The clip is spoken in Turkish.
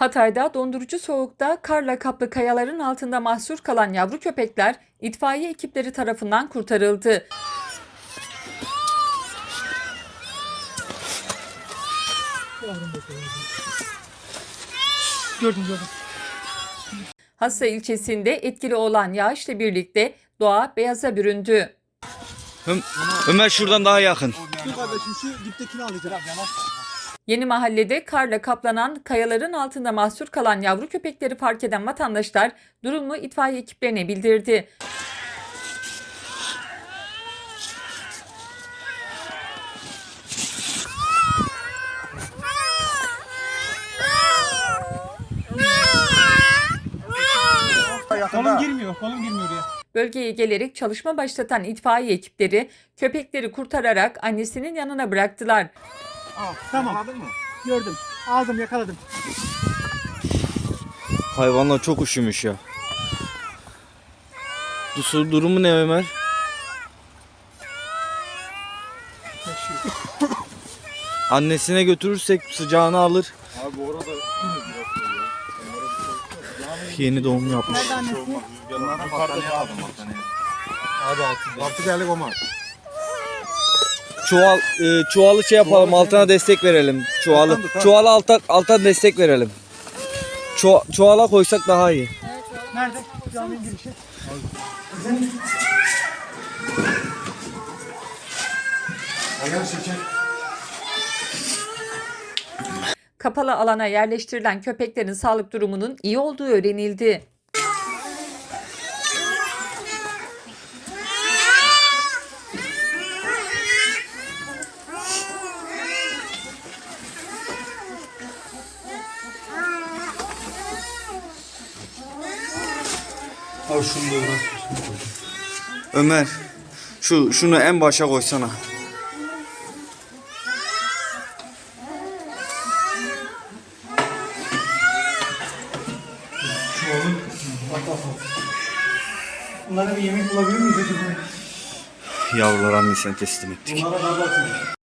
Hatay'da dondurucu soğukta karla kaplı kayaların altında mahsur kalan yavru köpekler itfaiye ekipleri tarafından kurtarıldı. Gördüm gördüm. Hassa ilçesinde etkili olan yağışla birlikte doğa beyaza büründü. Ömer şuradan daha yakın. Dur kardeşim şu diptekini alacağım. Yeni mahallede karla kaplanan kayaların altında mahsur kalan yavru köpekleri fark eden vatandaşlar durumu itfaiye ekiplerine bildirdi. Kolum girmiyor. Kolum girmiyor ya. Bölgeye gelerek çalışma başlatan itfaiye ekipleri köpekleri kurtararak annesinin yanına bıraktılar. Tamam. Gördüm. Aldım yakaladım. Hayvanlar çok üşümüş ya. Su durumu ne Ömer? Annesine götürürsek sıcağını alır. Abi orada Yeni doğum yapmış. Nerede annesi? Abi altı, geldi olmaz. Çuval e, çuvalı şey yapalım altına destek verelim. Çuvalı. Alttan tut, ha. Çuvala alta, alttan destek verelim. Çu, çuvala koysak daha iyi. Nerede? Caminin girişi. Ayağını çekin. Kapalı alana yerleştirilen köpeklerin sağlık durumunun iyi olduğu öğrenildi. Abi şunu da uğraş. Ömer şu şunu en başa koysana. Bunlara bir yemek bulabilir miyiz acaba? Yavrular annesine teslim ettik. Bunlara bakarsın.